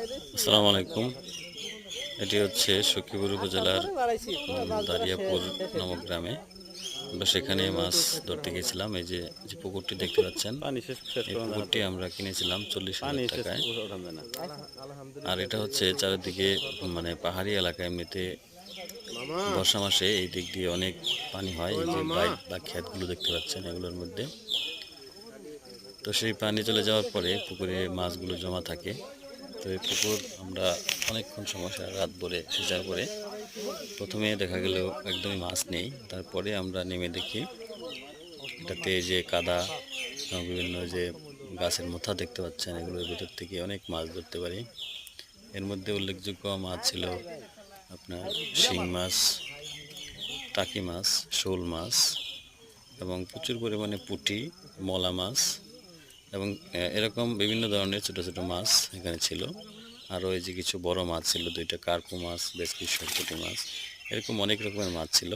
আসসালামু আলাইকুম এটি হচ্ছে সখীপুর উপজেলার দারিয়াপুর নামক গ্রামে। আমরা সেখানে মাছ ধরতে গেছিলাম এই যে যে পুকুরটি দেখতে পাচ্ছেন এই পুকুরটি আমরা কিনেছিলাম চল্লিশ হাজার টাকায়। আর এটা হচ্ছে চারিদিকে মানে পাহাড়ি এলাকা এমনিতে বর্ষা মাসে এই দিক দিয়ে অনেক পানি হয়। এই যে বাইক বা ক্ষেতগুলো দেখতে পাচ্ছেন এগুলোর মধ্যে। তো সেই পানি চলে যাওয়ার পরে পুকুরে মাছগুলো জমা থাকে। তো এই পুকুর আমরা অনেকক্ষণ সময় সারা রাত ভরে সেচার পরে প্রথমে দেখা গেল একদমই মাছ নেই। তারপরে আমরা নেমে দেখি এটাতে যে কাদা বিভিন্ন যে গাছের মোথা দেখতে পাচ্ছেন, এগুলোর ভিতর থেকে অনেক মাছ ধরতে পারি। এর মধ্যে উল্লেখযোগ্য মাছ ছিল আপনার শিং মাছ, টাকি মাছ, শোল মাছ এবং প্রচুর পরিমাণে পুঁটি, মলা মাছ এবং এরকম বিভিন্ন ধরনের ছোট ছোট মাছ এখানে ছিল। আর ওই যে কিছু বড় মাছ ছিল, দুইটা কার্পু মাছ, বেশ কিছু পুঁটি মাছ, এরকম অনেক রকমের মাছ ছিল।